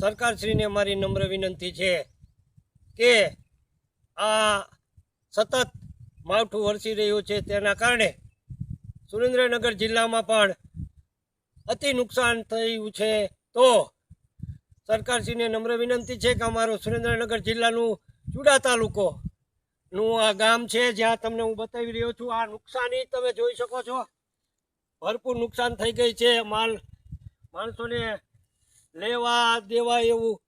સરકારશ્રીને મારી નમ્ર વિનંતી છે કે આ સતત માવઠું વરસી રહ્યું છે તેના કારણે સુરેન્દ્રનગર જિલ્લામાં પણ અતિ નુકસાન થયું છે. તો સરકારશ્રીને નમ્ર વિનંતી છે કે અમારો સુરેન્દ્રનગર જિલ્લાનું ચુડા તાલુકોનું આ ગામ છે. જ્યાં તમને હું બતાવી રહ્યો છું, આ નુકસાની તમે જોઈ શકો છો. ભરપૂર નુકસાન થઈ ગઈ છે. માલ, માણસોને લેવા દેવા એવું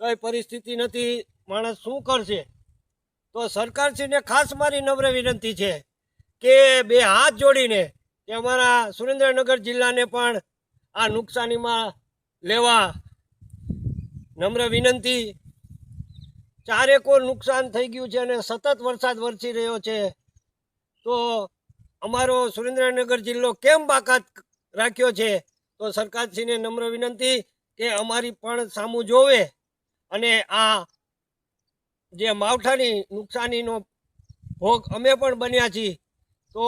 કઈ પરિસ્થિતિ નથી. માણસ શું કરશે? તો સરકારશ્રીને ખાસ મારી નમ્ર વિનંતી છે કે બે હાથ જોડીને કે અમારા સુરેન્દ્રનગર જિલ્લાને પણ આ નુકસાનીમાં લેવા નમ્ર વિનંતી. ચારેકોર નુકસાન થઈ ગયું છે અને સતત વરસાદ વરસી રહ્યો છે. તો અમારો સુરેન્દ્રનગર જિલ્લો કેમ બાકાત રાખ્યો છે? તો સરકારશ્રીને નમ્ર વિનંતી કે અમારી પણ સામું જોવે અને આ જે માવઠાની નુકસાનીનો ભોગ અમે પણ બન્યા છીએ. તો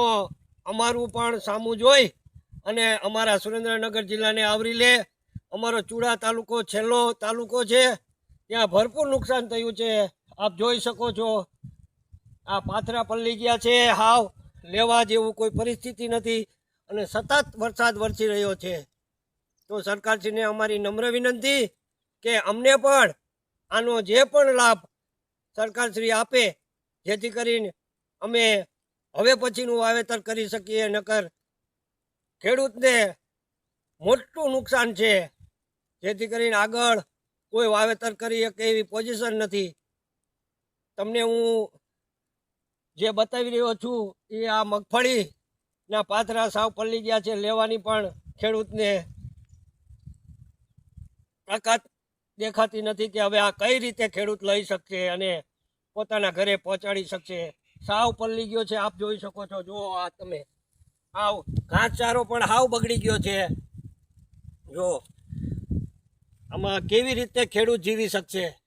અમારું પણ સામું જોઈ અને અમારા સુરેન્દ્રનગર જિલ્લાને આવરી લે. અમારો ચુડા તાલુકો છેલ્લો તાલુકો છે. ત્યાં ભરપૂર નુકસાન થયું છે. આપ જોઈ શકો છો. આ પાથરા પલ્લી ગયા છે. હાવ લેવા જેવું કોઈ પરિસ્થિતિ નથી અને સતત વરસાદ વરસી રહ્યો છે. તો સરકારશ્રીને અમારી નમ્ર વિનંતી કે અમને પણ આનો જે પણ લાભ સરકારશ્રી આપે, જેથી કરીને અમે હવે પછીનું વાવેતર કરી શકીએ, નકર ખેડૂતને મોટું નુકસાન છે. જેથી કરીને આગળ કોઈ વાવેતર કરી શકે એવી પોઝિશન નથી. તમને હું જે બતાવી રહ્યો છું એ આ મગફળીના પાથરા સાવ પલળી ગયા છે લેવાની પણ ખેડૂતને તાકાત દેખાતી નથી કે હવે આ કઈ રીતે ખેડૂત લઈ શકશે અને પોતાના ઘરે પહોંચાડી શકશે. સાવ પલળી ગયો છે, આપ જોઈ શકો છો. જુઓ આ તમે. આવ ઘાસચારો પણ હાવ બગડી ગયો છે. જો આમાં કેવી રીતે ખેડૂત જીવી શકશે?